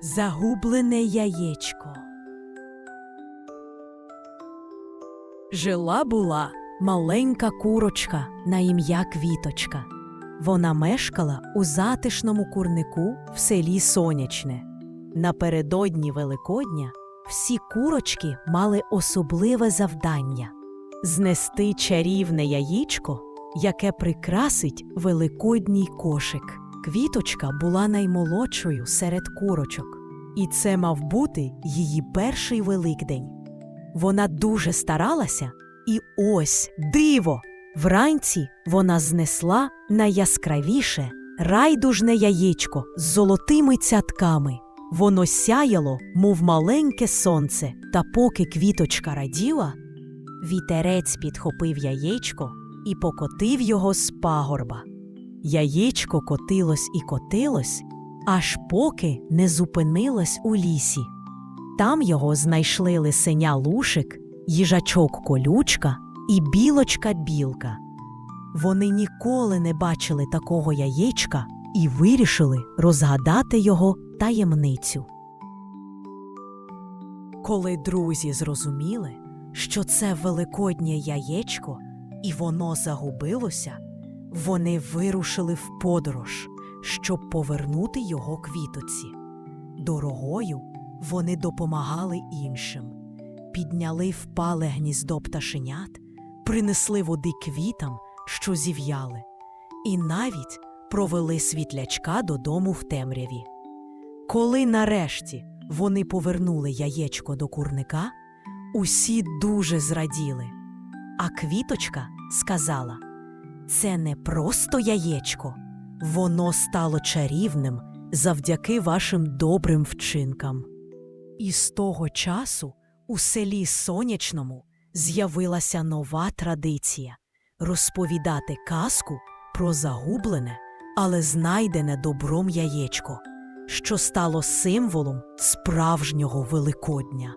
Загублене яєчко. Жила була маленька курочка на ім'я Квіточка. Вона мешкала у затишному курнику в селі Сонячне. Напередодні Великодня всі курочки мали особливе завдання знести чарівне яєчко, яке прикрасить великодній кошик. Квіточка була наймолодшою серед курочок, і це мав бути її перший великдень. Вона дуже старалася, і ось диво! Вранці вона знесла найяскравіше райдужне яєчко з золотими цятками. Воно сяяло, мов маленьке сонце, та поки квіточка раділа, вітерець підхопив яєчко і покотив його з пагорба. Яєчко котилось і котилось, аж поки не зупинилось у лісі. Там його знайшли лисеня лушик, їжачок колючка і білочка білка. Вони ніколи не бачили такого яєчка і вирішили розгадати його таємницю. Коли друзі зрозуміли, що це великоднє яєчко і воно загубилося, вони вирушили в подорож, щоб повернути його квітоці. Дорогою вони допомагали іншим, підняли впале гніздо пташенят, принесли води квітам, що зів'яли, і навіть провели світлячка додому в темряві. Коли нарешті вони повернули яєчко до курника, усі дуже зраділи. А квіточка сказала: це не просто яєчко, воно стало чарівним завдяки вашим добрим вчинкам. І з того часу у селі Сонячному з'явилася нова традиція розповідати казку про загублене, але знайдене добром яєчко, що стало символом справжнього Великодня.